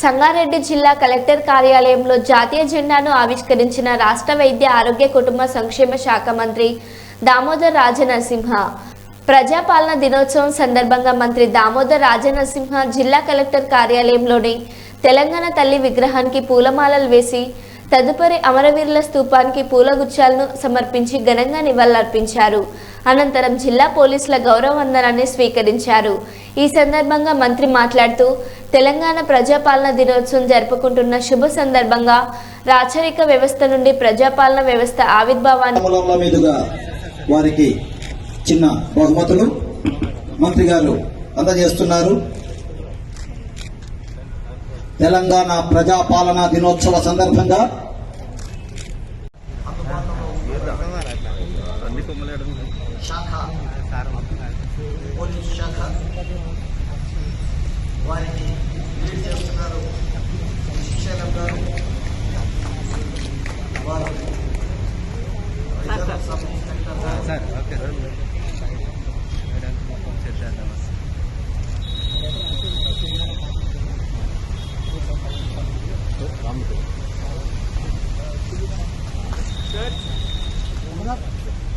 సంగారెడ్డి జిల్లా కలెక్టర్ కార్యాలయంలో జాతీయ జెండాను ఆవిష్కరించిన రాష్ట్ర వైద్య ఆరోగ్య కుటుంబ సంక్షేమ శాఖ మంత్రి దామోదర్ రాజనరసింహ. ప్రజాపాలన దినోత్సవం సందర్భంగా మంత్రి దామోదర్ రాజనరసింహ జిల్లా కలెక్టర్ కార్యాలయంలోని తెలంగాణ తల్లి విగ్రహానికి పూలమాలలు వేసి తదుపరి అమరవీరుల స్థూపానికి పూలగుచ్చాలను సమర్పించి ఘనంగా నివాళులర్పించారు. అనంతరం జిల్లా పోలీసుల గౌరవ వందనాన్ని స్వీకరించారు. ఈ సందర్భంగా మంత్రి మాట్లాడుతూ తెలంగాణ ప్రజాపాలన దినోత్సవం జరుపుకుంటున్న శుభ సందర్భంగా రాచరిక వ్యవస్థ నుండి ప్రజాపాలన వ్యవస్థ ఆవిర్భావాన్ని వారికి చిన్న బహుమతులు మంత్రి గారు అందజేస్తున్నారు. తెలంగాణ ప్రజాపాలనా దినోత్సవ సందర్భంగా శాఖ పోలీస్ శాఖ వారికి లీడ్ చేస్తున్నారు శిక్షణ గారు వారు రిజర్వ్ సబ్ ఇన్స్పెక్టర్ గారు సార్ ఓకే చేద్దాం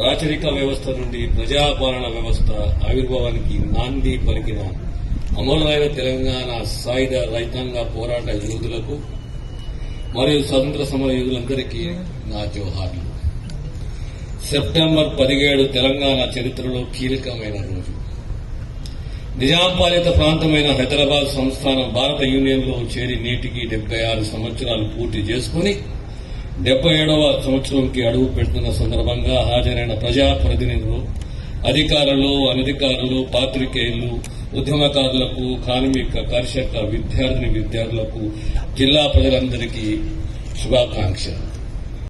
రాచరిక వ్యవస్థ నుండి ప్రజాపాలన వ్యవస్థ ఆవిర్భావానికి నాంది పలికిన అమరులైన తెలంగాణ సాయుధ రైతాంగ పోరాట యోధులకు మరియు స్వతంత్ర సమర యోధులందరికీ నా జోహార్లు. సెప్టెంబర్ పదిహేడు తెలంగాణ చరిత్రలో కీలకమైన రోజు. నిజాం పాలిత ప్రాంతమైన హైదరాబాద్ సంస్థానం భారత యూనియన్లో చేరి నేటికి డెబ్బై ఆరు సంవత్సరాలు పూర్తి చేసుకుని డెబ్బై ఏడవ సంవత్సరంకి అడుగు పెడుతున్న సందర్భంగా హాజరైన ప్రజా ప్రతినిధులు అధికారులు అనధికారులు పాత్రికేయులు ఉద్యమకారులకు కార్మిక కర్షక విద్యార్థిని విద్యార్థులకు జిల్లా ప్రజలందరికీ శుభాకాంక్షలు.